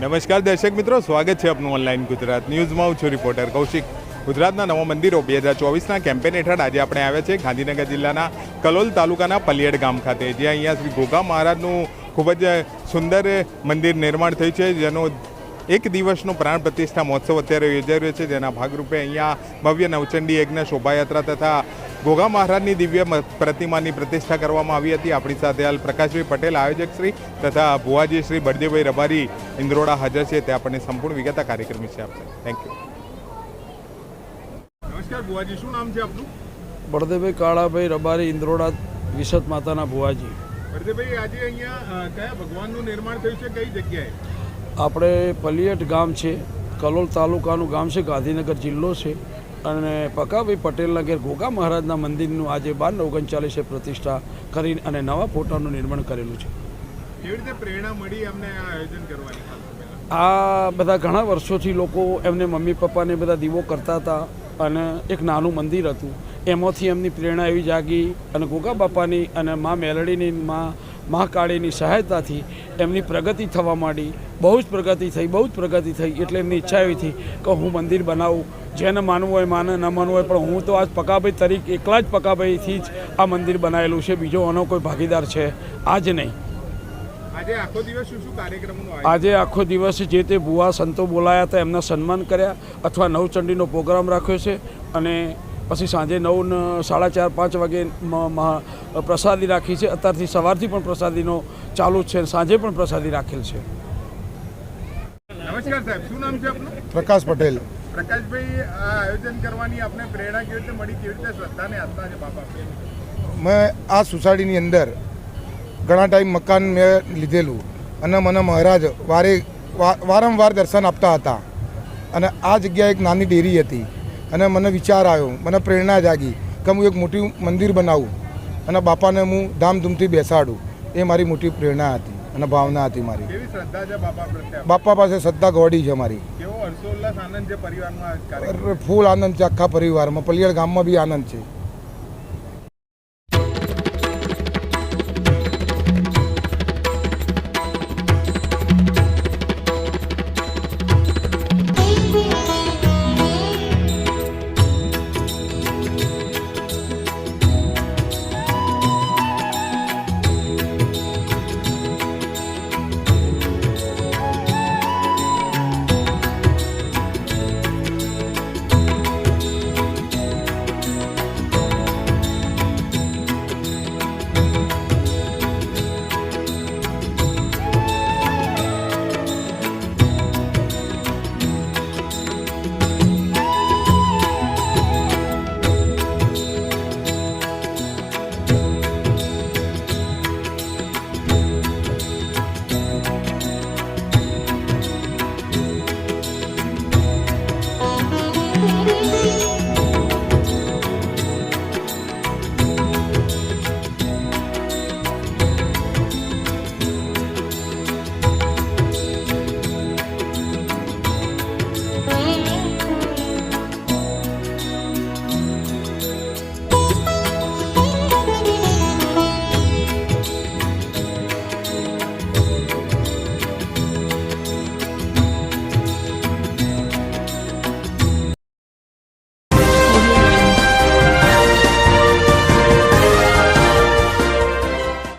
નમસ્કાર દર્શક મિત્રો, સ્વાગત છે આપનું ઓનલાઈન ગુજરાત ન્યૂઝમાં. હું છું રિપોર્ટર કૌશિક. ગુજરાતના નવા મંદિરો બે હજાર ચોવીસના કેમ્પેન હેઠળ આજે આપણે આવ્યા છે ગાંધીનગર જિલ્લાના કલોલ તાલુકાના પલિયડ ગામ ખાતે, જ્યાં અહીંયા શ્રી ગોગા મહારાજનું ખૂબ જ સુંદર મંદિર નિર્માણ થયું છે, જેનો એક દિવસનો પ્રાણ પ્રતિષ્ઠા મહોત્સવ અત્યારે યોજાઈ રહ્યો છે, જેના ભાગરૂપે અહીંયા ભવ્ય નવચંડી યજ્ઞ, શોભાયાત્રા તથા ગોગા મહારાજની દિવ્ય પ્રતિમાની પ્રતિષ્ઠા કરવામાં આવી હતી. આપણી સાથે હાલ પ્રકાશભાઈ પટેલ આયોજક શ્રી તથા ભુવાજી શ્રી બળદેવભાઈ રબારી ઇન્દ્રોડા હાજર છે. તે આપણને સંપૂર્ણ વિગત આ કાર્યક્રમ વિશે આપશે. થેન્ક યુ નમસ્કાર ભુવાજી શું નામ છે આપનું? બળદેવભાઈ કાળાભાઈ રબારી ઇન્દ્રોડા વિશદ માતાના ભુવાજી. બળદેવભાઈ આજે અહીંયા કયા ભગવાનનું નિર્માણ થયું છે? કઈ જગ્યાએ? આપણે પલિયટ ગામ છે કલોલ તાલુકાનું ગામ છે ગાંધીનગર જિલ્લો છે. અને પકાભાઈ પટેલના ઘેર ગોગા મહારાજના મંદિરનું આજે બાર ઓગણચાલીસે પ્રતિષ્ઠા કરી અને નવા ફોટાનું નિર્માણ કરેલું છે. કેવી રીતે પ્રેરણા મળી અમને આ આયોજન કરવાની આ બધા ઘણા વર્ષોથી લોકો એમને મમ્મી પપ્પાને બધા દીવો કરતા હતા અને એક નાનું મંદિર હતું. એમાંથી એમની પ્રેરણા એવી જાગી અને ગોગા બાપાની અને મા મેલડીની મા મહાકાળીની સહાયતાથી એમની પ્રગતિ થવા માંડી. બહુ જ પ્રગતિ થઈ બહુ જ પ્રગતિ થઈ એટલે એમની ઈચ્છા એવી હતી કે હું મંદિર બનાવું. જેને માનવું હોય માને ન માનવું હોય પણ હું તો આજ પકાભાઈ તરીકે એકલા જ પકાભાઈથી જ આ મંદિર બનાવેલું છે. બીજો આનો કોઈ ભાગીદાર છે આજ નહીં. આજે આખો દિવસ શું શું આજે આખો દિવસ જે તે ભુવા સંતો બોલાયા હતા એમના સન્માન કર્યા અથવા નવચંડીનો પ્રોગ્રામ રાખ્યો છે અને પછી સાંજે નવ સાડા ચાર પાંચ વાગે પ્રસાદી રાખી છે. અત્યારથી સવારથી પણ પ્રસાદીનો ચાલુ જ છે સાંજે પણ પ્રસાદી રાખેલ છે. નમસ્કાર સાહેબ શું નામ છે આપનું? પ્રકાશ પટેલ. પ્રકાશભાઈ આ આયોજન કરવાની આપને પ્રેરણા કેવી રીતે મળી કેવી રીતે શ્રદ્ધાને આપતા છે બાપા? મેં આ સોસાયટીની અંદર ઘણા ટાઈમ મકાન મેં લીધેલું અને મને મહારાજ વારે વા- વારંવાર દર્શન આપતા હતા. અને આ જગ્યાએ એક નાની ડેરી હતી. અને મને વિચાર આવ્યો મને પ્રેરણા જાગી કે હું એક મોટી મંદિર બનાવું અને બાપાને હું ધામધૂમથી બેસાડું. એ મારી મોટી પ્રેરણા હતી અને ભાવના હતી મારી. બાપા પાસે શ્રદ્ધા ગોડી છે મારી. ફૂલ આનંદ છે આખા પરિવારમાં. પલિયડ ગામમાં બી આનંદ છે.